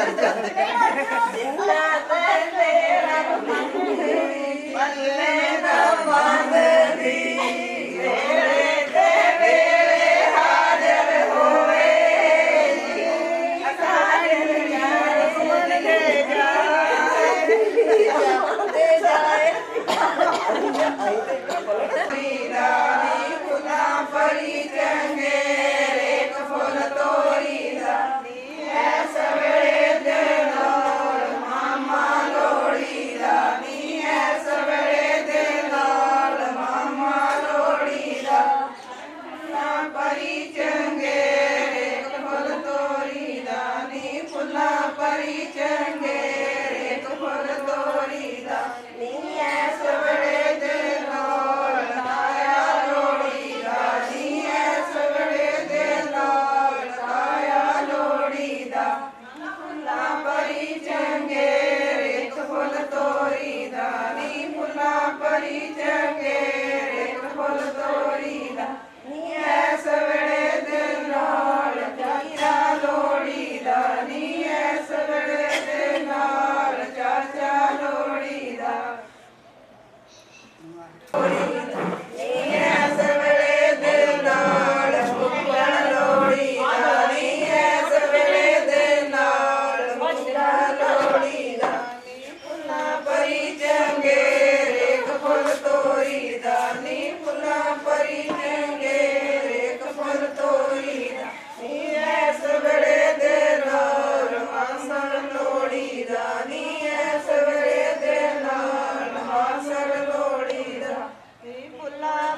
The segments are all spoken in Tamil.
Santa. Hari Charan.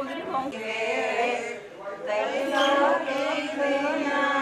câu dính é, Tẹn nó é,